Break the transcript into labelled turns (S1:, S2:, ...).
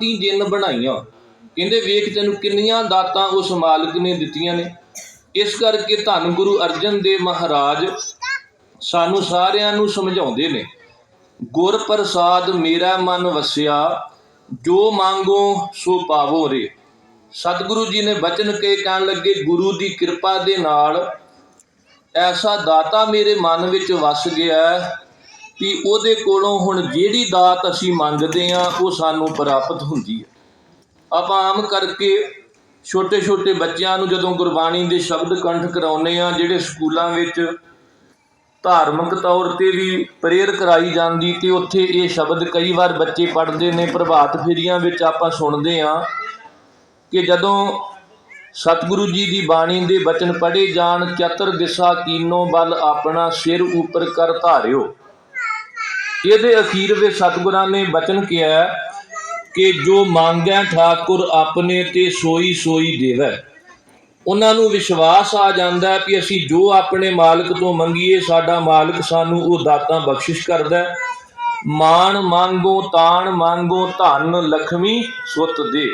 S1: ਤੀ ਜਿੰਨ ਬਣਾਈਆਂ। ਕਹਿੰਦੇ, ਵੇਖ ਤੈਨੂੰ ਕਿੰਨੀਆਂ ਦਾਤਾਂ ਉਸ ਮਾਲਕ ਨੇ ਦਿੱਤੀਆਂ ਨੇ। ਇਸ ਕਰਕੇ ਧੰਨ ਗੁਰੂ ਅਰਜਨ ਦੇਵ ਮਹਾਰਾਜ ਸਾਨੂੰ ਸਾਰਿਆਂ ਨੂੰ ਸਮਝਾਉਂਦੇ ਨੇ, ਗੁਰ ਪ੍ਰਸਾਦ ਮੇਰਾ ਮਨ ਵਸਿਆ, ਜੋ ਮੰਗੋ ਸੋ ਪਾਵੋ ਰੇ। ਸਤਿਗੁਰੂ ਜੀ ਨੇ ਬਚਨ ਕੇ ਕਹਿਣ ਲੱਗੇ, ਗੁਰੂ ਦੀ ਕਿਰਪਾ ਦੇ ਨਾਲ ਐਸਾ ਦਾਤਾ ਮੇਰੇ ਮਨ ਵਿੱਚ ਵਸ ਗਿਆ ਹੈ ਕਿ ਉਹਦੇ ਕੋਲੋਂ ਹੁਣ ਜਿਹੜੀ ਦਾਤ ਅਸੀਂ ਮੰਗਦੇ ਆ ਉਹ ਸਾਨੂੰ ਪ੍ਰਾਪਤ ਹੁੰਦੀ ਹੈ। ਆਪਾਂ ਆਮ ਕਰਕੇ ਛੋਟੇ ਛੋਟੇ ਬੱਚਿਆਂ ਨੂੰ ਜਦੋਂ ਗੁਰਬਾਣੀ ਦੇ ਸ਼ਬਦ ਕੰਠ ਕਰਾਉਨੇ ਆ ਜਿਹੜੇ ਸਕੂਲਾਂ ਵਿੱਚ ਧਾਰਮਿਕ ਤੌਰ ਤੇ ਵੀ ਪ੍ਰੇਅਰ ਕਰਾਈ ਜਾਂਦੀ ਤੇ ਉੱਥੇ ਇਹ ਸ਼ਬਦ ਕਈ ਵਾਰ ਬੱਚੇ ਪੜ੍ਹਦੇ ਨੇ, ਪ੍ਰਭਾਤ ਫੇਰੀਆਂ ਵਿੱਚ ਆਪਾਂ ਸੁਣਦੇ ਆ ਕਿ ਜਦੋਂ ਸਤਿਗੁਰੂ ਜੀ ਦੀ ਬਾਣੀ ਦੇ ਬਚਨ ਪੜ੍ਹੇ ਜਾਣ, ਚਤਰ ਦਿਸ਼ਾ ਕੀਨੋ ਬਲ ਆਪਣਾ ਸਿਰ ਉੱਪਰ ਕਰ ਧਾਰਿਓ। ਇਹਦੇ ਅਖੀਰ ਵਿੱਚ ਸਤਿਗੁਰਾਂ ਨੇ ਬਚਨ ਕਿਹਾ ਕਿ ਜੋ ਮੰਗੈ ਠਾਕੁਰ ਆਪਣੇ ਤੇ ਸੋਈ ਸੋਈ ਦੇਵੈ। ਉਹਨਾਂ ਨੂੰ ਵਿਸ਼ਵਾਸ ਆ ਜਾਂਦਾ ਹੈ ਕਿ ਅਸੀਂ ਜੋ ਆਪਣੇ ਮਾਲਕ ਤੋਂ ਮੰਗੀਏ, ਸਾਡਾ ਮਾਲਕ ਸਾਨੂੰ ਉਹ ਦਾਤਾਂ ਬਖਸ਼ਿਸ਼ ਕਰਦਾ ਹੈ। ਮਾਣ ਮੰਗੋ, ਤਾਣ ਮੰਗੋ, ਧਨ ਲਖਮੀ ਸੁਤ ਦੇ।